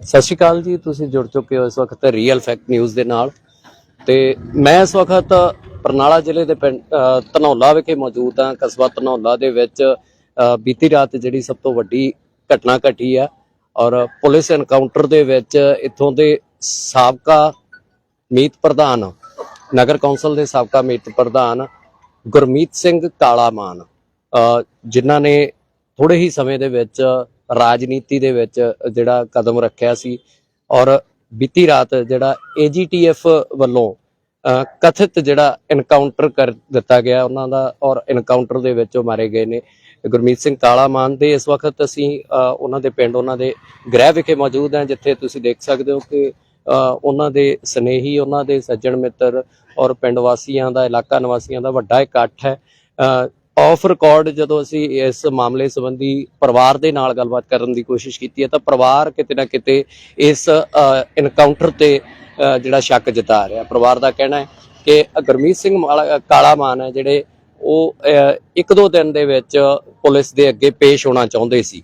ਸਤਿ ਸ਼੍ਰੀ ਅਕਾਲ ਜੀ ਤੁਸੀਂ ਜੁੜ ਚੁੱਕੇ ਹੋ ਇਸ ਵਕਤ ਰੀਅਲ ਫੈਕਟ ਨਿਊਜ਼ ਦੇ ਨਾਲ। ਤੇ ਮੈਂ ਇਸ ਵਕਤ ਬਰਨਾਲਾ ਜ਼ਿਲ੍ਹੇ ਦੇ ਪਿੰਡ ਧਨੌਲਾ ਵਿਖੇ ਮੌਜੂਦ ਹਾਂ। ਕਸਬਾ ਧਨੌਲਾ ਦੇ ਵਿੱਚ ਬੀਤੀ ਰਾਤ ਜਿਹੜੀ ਸਭ ਤੋਂ ਵੱਡੀ ਘਟਨਾ ਘਟੀ ਹੈ ਔਰ ਪੁਲਿਸ ਐਨਕਾਊਂਟਰ ਦੇ ਵਿੱਚ ਇੱਥੋਂ ਦੇ ਸਾਬਕਾ ਮੀਤ ਪ੍ਰਧਾਨ ਨਗਰ ਕੌਂਸਲ ਦੇ ਸਾਬਕਾ ਮੀਤ ਪ੍ਰਧਾਨ ਗੁਰਮੀਤ ਸਿੰਘ ਕਾਲਾਮਾਨ ਅ, ਜਿਨ੍ਹਾਂ ਨੇ ਥੋੜੇ ਹੀ ਸਮੇਂ ਦੇ ਵਿੱਚ ਰਾਜਨੀਤੀ ਦੇ ਵਿੱਚ ਜਿਹੜਾ ਕਦਮ ਰੱਖਿਆ ਸੀ ਔਰ ਬੀਤੀ ਰਾਤ ਜਿਹੜਾ ਏਜੀਟੀਐਫ ਵੱਲੋਂ ਕਥਿਤ ਜਿਹੜਾ ਇਨਕਾਊਂਟਰ ਕਰ ਦਿੱਤਾ ਗਿਆ ਉਹਨਾਂ ਦਾ ਔਰ ਇਨਕਾਊਂਟਰ ਦੇ ਵਿੱਚ ਉਹ ਮਾਰੇ ਗਏ ਨੇ। ਗੁਰਮੀਤ ਸਿੰਘ ਕਾਲਾ ਮਾਨ ਦੇ ਇਸ ਵਕਤ ਅਸੀਂ ਉਹਨਾਂ ਦੇ ਪਿੰਡ, ਉਹਨਾਂ ਦੇ ਗ੍ਰਹਿ ਵਿਖੇ ਮੌਜੂਦ ਹਾਂ, ਜਿੱਥੇ ਤੁਸੀਂ ਦੇਖ ਸਕਦੇ ਹੋ ਕਿ ਉਹਨਾਂ ਦੇ ਸਨੇਹੀ, ਉਹਨਾਂ ਦੇ ਸੱਜਣ ਮਿੱਤਰ ਔਰ ਪਿੰਡ ਵਾਸੀਆਂ ਦਾ, ਇਲਾਕਾ ਨਿਵਾਸੀਆਂ ਦਾ ਵੱਡਾ ਇਕੱਠ ਹੈ। ਆਫ ਰਿਕਾਰਡ ਜਦੋਂ ਅਸੀਂ ਇਸ ਮਾਮਲੇ ਸੰਬੰਧੀ ਪਰਿਵਾਰ ਦੇ ਨਾਲ ਗੱਲਬਾਤ ਕਰਨ ਦੀ ਕੋਸ਼ਿਸ਼ ਕੀਤੀ ਹੈ, ਤਾਂ ਪਰਿਵਾਰ ਕਿਤੇ ਨਾ ਕਿਤੇ ਇਸ ਇਨਕਾਊਂਟਰ ਤੇ ਜਿਹੜਾ ਸ਼ੱਕ ਜਤਾ ਰਿਹਾ ਪਰਿਵਾਰ ਦਾ ਕਹਿਣਾ ਹੈ ਕਿ ਗੁਰਮੀਤ ਸਿੰਘ ਮਾਲਾ- ਕਾਲਾ ਮਾਨ ਹੈ ਜਿਹੜੇ ਉਹ ਇੱਕ ਦੋ ਦਿਨ ਦੇ ਵਿੱਚ ਪੁਲਿਸ ਦੇ ਅੱਗੇ ਪੇਸ਼ ਹੋਣਾ ਚਾਹੁੰਦੇ ਸੀ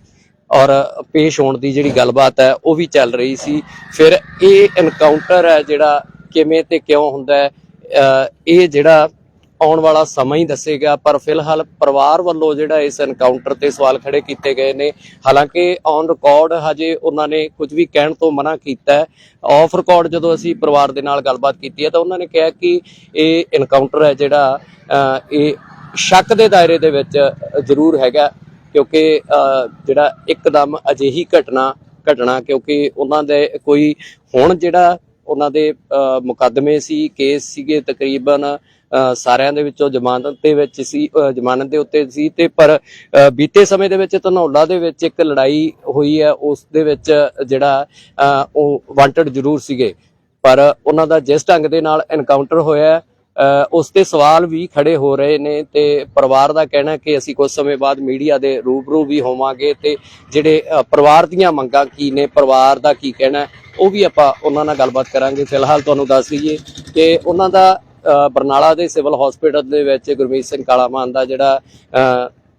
ਔਰ ਪੇਸ਼ ਹੋਣ ਦੀ ਜਿਹੜੀ ਗੱਲਬਾਤ ਹੈ, ਉਹ ਵੀ ਚੱਲ ਰਹੀ ਸੀ। ਫਿਰ ਇਹ ਇਨਕਾਊਂਟਰ ਹੈ ਜਿਹੜਾ ਕਿਵੇਂ ਤੇ ਕਿਉਂ ਹੁੰਦਾ ਹੈ ਇਹ ਜਿਹੜਾ ਆਉਣ ਵਾਲਾ ਸਮਾਂ ਹੀ ਦੱਸੇਗਾ, ਪਰ ਫਿਲਹਾਲ ਪਰਿਵਾਰ ਵੱਲੋਂ ਜਿਹੜਾ ਇਸ ਐਨਕਾਊਂਟਰ ਤੇ ਸਵਾਲ ਖੜੇ ਕੀਤੇ ਗਏ ਨੇ। ਹਾਲਾਂਕਿ ਔਨ ਰਿਕਾਰਡ ਹਜੇ ਉਹਨਾਂ ਨੇ ਕੁਝ ਵੀ ਕਹਿਣ ਤੋਂ ਮਨਾ ਕੀਤਾ ਹੈ। ਆਫ ਰਿਕਾਰਡ ਜਦੋਂ ਅਸੀਂ ਪਰਿਵਾਰ ਦੇ ਨਾਲ ਗੱਲਬਾਤ ਕੀਤੀ ਹੈ ਤਾਂ ਉਹਨਾਂ ਨੇ ਕਿਹਾ ਕਿ ਇਹ ਐਨਕਾਊਂਟਰ ਹੈ ਜਿਹੜਾ ਇਹ ਸ਼ੱਕ ਦੇ ਦਾਇਰੇ ਦੇ ਵਿੱਚ ਜ਼ਰੂਰ ਹੈਗਾ, ਕਿਉਂਕਿ ਜਿਹੜਾ ਇੱਕਦਮ ਅਜਿਹੀ ਘਟਨਾ ਘਟਨਾ ਕਿਉਂਕਿ ਉਹਨਾਂ ਦੇ ਕੋਈ ਹੁਣ ਜਿਹੜਾ ਉਹਨਾਂ ਦੇ ਅ, ਮੁਕੱਦਮੇ ਸੀ ਕੇਸ ਸੀਗੇ ਤਕਰੀਬਨ ਅ, ਸਾਰਿਆਂ ਦੇ ਵਿੱਚੋਂ ਜ਼ਮਾਨਤ ਦੇ ਵਿੱਚ ਸੀ ਜ਼ਮਾਨਤ ਦੇ ਉੱਤੇ ਸੀ ਤੇ ਪਰ ਬੀਤੇ ਸਮੇਂ ਦੇ ਵਿੱਚ ਧਨੌਲਾ ਦੇ ਵਿੱਚ ਇੱਕ ਲੜਾਈ ਹੋਈ ਹੈ ਉਸ ਦੇ ਵਿੱਚ ਜਿਹੜਾ ਅ, ਉਹ ਵਾਂਟਡ ਜ਼ਰੂਰ ਸੀਗੇ। ਪਰ ਉਹਨਾਂ ਦਾ ਜਿਸ ਢੰਗ ਦੇ ਨਾਲ ਐਨਕਾਊਂਟਰ ਹੋਇਆ ਉਸ ਤੇ ਸਵਾਲ ਵੀ ਖੜੇ ਹੋ ਰਹੇ ਨੇ ਤੇ ਪਰਿਵਾਰ ਦਾ ਕਹਿਣਾ ਕਿ ਅਸੀਂ ਕੁਝ ਸਮੇਂ ਬਾਅਦ ਮੀਡੀਆ ਦੇ ਰੂਬਰੂ ਵੀ ਹੋਵਾਂਗੇ ਤੇ ਜਿਹੜੇ ਪਰਿਵਾਰ ਦੀਆਂ ਮੰਗਾਂ ਕੀ ਨੇ, ਪਰਿਵਾਰ ਦਾ ਕੀ ਕਹਿਣਾ ਉਹ ਵੀ ਆਪਾਂ ਉਹਨਾਂ ਨਾਲ ਗੱਲਬਾਤ ਕਰਾਂਗੇ। ਫਿਲਹਾਲ ਤੁਹਾਨੂੰ ਦੱਸ ਦਈਏ ਕਿ ਉਹਨਾਂ ਦਾ ਬਰਨਾਲਾ ਦੇ ਸਿਵਲ ਹਸਪੀਟਲ ਦੇ ਵਿੱਚ ਗੁਰਮੀਤ ਸਿੰਘ ਕਾਲਾਮਾਨ ਦਾ ਜਿਹੜਾ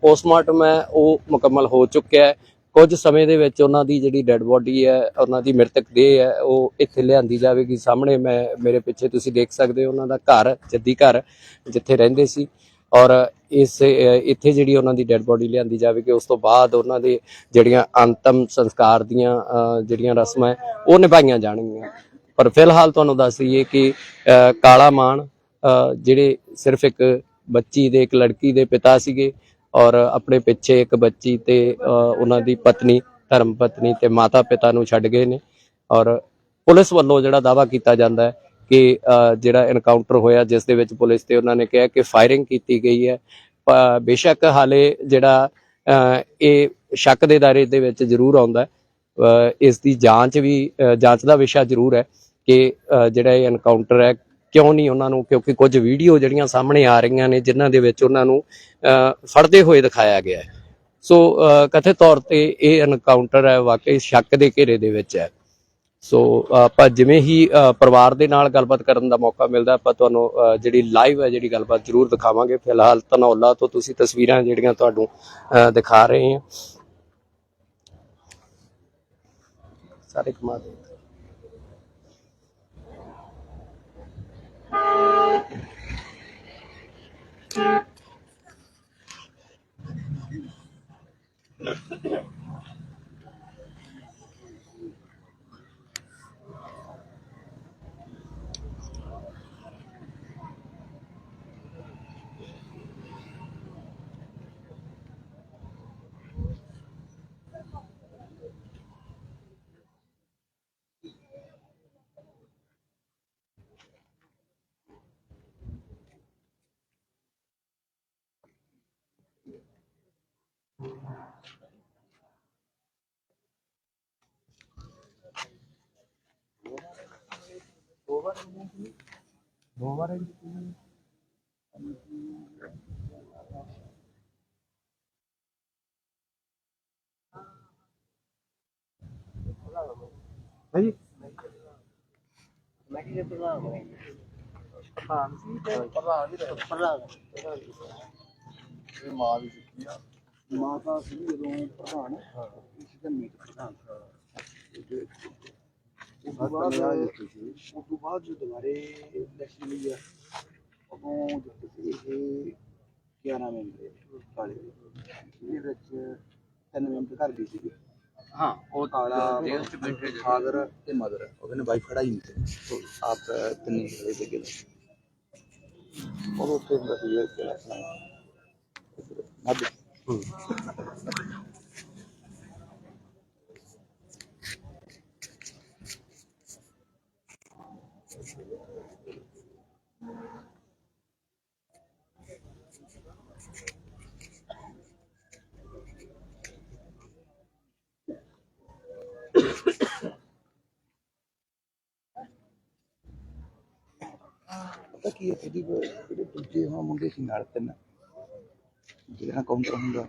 ਪੋਸਟਮਾਰਟਮ ਹੈ, ਉਹ ਮੁਕੰਮਲ ਹੋ ਚੁੱਕਿਆ ਹੈ। ਕੁਝ ਸਮੇਂ ਦੇ ਵਿੱਚ ਉਹਨਾਂ ਦੀ ਜਿਹੜੀ ਡੈੱਡ ਬੋਡੀ ਹੈ ਉਹਨਾਂ ਦੀ ਮ੍ਰਿਤਕ ਦੇਹ ਹੈ ਉਹ ਇੱਥੇ ਲਿਆਂਦੀ ਜਾਵੇਗੀ ਸਾਹਮਣੇ। ਮੈਂ ਮੇਰੇ ਪਿੱਛੇ ਤੁਸੀਂ ਦੇਖ ਸਕਦੇ ਹੋ ਉਹਨਾਂ ਦਾ ਘਰ ਜੱਦੀ ਘਰ ਜਿੱਥੇ ਰਹਿੰਦੇ ਸੀ। ਔਰ ਇਸ ਇੱਥੇ ਜਿਹੜੀ ਉਹਨਾਂ ਦੀ ਡੈੱਡ ਬੋਡੀ ਲਿਆਂਦੀ ਜਾਵੇਗੀ ਉਸ ਤੋਂ ਬਾਅਦ ਉਹਨਾਂ ਦੇ ਜਿਹੜੀਆਂ ਅੰਤਮ ਸੰਸਕਾਰ ਦੀਆਂ ਅ, ਜਿਹੜੀਆਂ ਰਸਮਾਂ ਹੈ ਉਹ ਨਿਭਾਈਆਂ ਜਾਣਗੀਆਂ। ਪਰ ਫਿਲਹਾਲ ਤੁਹਾਨੂੰ ਦੱਸ ਦਈਏ ਕਿ ਅ, ਕਾਲਾ ਮਾਨ ਅ, ਜਿਹੜੇ ਸਿਰਫ ਇੱਕ ਬੱਚੀ ਦੇ ਇੱਕ ਲੜਕੀ ਦੇ ਪਿਤਾ ਸੀਗੇ ਔਰ ਆਪਣੇ ਪਿੱਛੇ ਇੱਕ ਬੱਚੀ ਤੇ ਉਹਨਾਂ ਦੀ ਪਤਨੀ, ਧਰਮ ਪਤਨੀ ਤੇ ਮਾਤਾ ਪਿਤਾ ਨੂੰ ਛੱਡ ਗਏ ਨੇ। ਔਰ ਪੁਲਿਸ ਵੱਲੋਂ ਜਿਹੜਾ ਦਾਵਾ ਕੀਤਾ ਜਾਂਦਾ ਹੈ ਕਿ ਜਿਹੜਾ ਐਨਕਾਊਂਟਰ ਹੋਇਆ, ਜਿਸ ਦੇ ਵਿੱਚ ਪੁਲਿਸ ਤੇ ਉਹਨਾਂ ਨੇ ਕਿਹਾ ਕਿ ਫਾਇਰਿੰਗ ਕੀਤੀ ਗਈ ਹੈ। ਬੇਸ਼ੱਕ ਹਾਲੇ ਜਿਹੜਾ ਇਹ ਸ਼ੱਕ ਦੇ ਦਾਇਰੇ ਦੇ ਵਿੱਚ ਜ਼ਰੂਰ ਆਉਂਦਾ ਹੈ। ਇਸ ਦੀ ਜਾਂਚ ਵੀ ਜਾਂਚ ਦਾ ਵਿਸ਼ਾ ਜ਼ਰੂਰ ਹੈ ਕਿ ਜਿਹੜਾ ਇਹ ਐਨਕਾਊਂਟਰ ਹੈ ਕਿਉਂ ਨਹੀਂ ਉਹਨਾਂ ਨੂੰ? ਕਿਉਂਕਿ ਕੁਝ ਵੀਡੀਓ ਜਿਹੜੀਆਂ ਸਾਹਮਣੇ ਆ ਰਹੀਆਂ ਨੇ ਜਿਨ੍ਹਾਂ ਦੇ ਵਿੱਚ ਉਹਨਾਂ ਨੂੰ ਫੜਦੇ ਹੋਏ ਦਿਖਾਇਆ ਗਿਆ ਹੈ। ਸੋ ਅ, ਤੌਰ ਤੇ ਇਹ ਐਨਕਾਊਂਟਰ ਹੈ ਵਾਕਈ ਸ਼ੱਕ ਦੇ ਘੇਰੇ ਦੇ ਵਿੱਚ ਹੈ। ਸੋ ਆਪਾਂ ਜਿਵੇਂ ਹੀ ਪਰਿਵਾਰ ਦੇ ਨਾਲ ਗੱਲਬਾਤ ਕਰਨ ਦਾ ਮੌਕਾ ਮਿਲਦਾ ਆਪਾਂ ਤੁਹਾਨੂੰ ਜਿਹੜੀ ਲਾਈਵ ਹੈ ਜਿਹੜੀ ਗੱਲਬਾਤ ਜ਼ਰੂਰ ਦਿਖਾਵਾਂਗੇ। ਫਿਲਹਾਲ ਧਨੌਲਾ ਤੋਂ ਤੁਸੀਂ ਤਸਵੀਰਾਂ ਜਿਹੜੀਆਂ ਤੁਹਾਨੂੰ ਅ, ਦਿਖਾ ਰਹੇ ਹਾਂ। ਸਾਰੇ ਕਮਾ ਦੇ। フフフフ。ਹਾਂਜੀ ਮੈਂ ਕੀ ਪ੍ਰਧਾਨ ਹਾਂ ਪ੍ਰਧਾਨ ਸੀ ਤੇ ਪ੍ਰਧਾਨ ਵੀ ਪ੍ਰਧਾਨ ਇਹ ਮਾਂ ਦੀ ਸਿੱਖੀ ਆ ਮਾਤਾ ਸੀ ਜਦੋਂ ਪ੍ਰਧਾਨ ਇਸ ਦਾ ਮੀਟ ਪ੍ਰਧਾਨ। ਉਸ ਤੋਂ ਬਾਅਦ ਜੋ ਦੁਬਾਰੇ ਇਲੈਕਸ਼ਨ ਲਈ ਆ ਉਦੋਂ ਜਿੱਤ ਸੀ ਇਹ 11 ਮੈਂਬਰ ਕਾਲੇ ਇਹਦੇ ਵਿੱਚ ਤਿੰਨ ਮੈਂਬਰ ਘਰ ਗਏ ਸੀਗੇ ਹਾਂ ਉਹ ਕਾਲਾ ਜੇਲ੍ਹ 'ਚ ਬੈਠੇ ਫਾਦਰ ਤੇ ਮਦਰ ਉਹਦੇ ਨੇ ਵਾਈਫ ਖੜਾ ਹੀ ਨਹੀਂ ਸੀ ਆਪ ਤਿੰਨੇ ਖੜੇ ਸੀਗੇ ਉਹ ਉੱਥੇ ਹੁੰਦਾ ਸੀ ਇਹ ਇਲੈਕਸ਼ਨ ਮੱਧ ਪਤਾ ਕੀ ਹੈ ਇਹਦੀ ਜਿਹੜੇ ਦੂਜੇ ਹੁਣ ਮੁੰਡੇ ਸੀ ਨਾਲ ਤਿੰਨ। ਜਿਹੜਾ ਕਾਊਂਟਰ ਹੁੰਦਾ।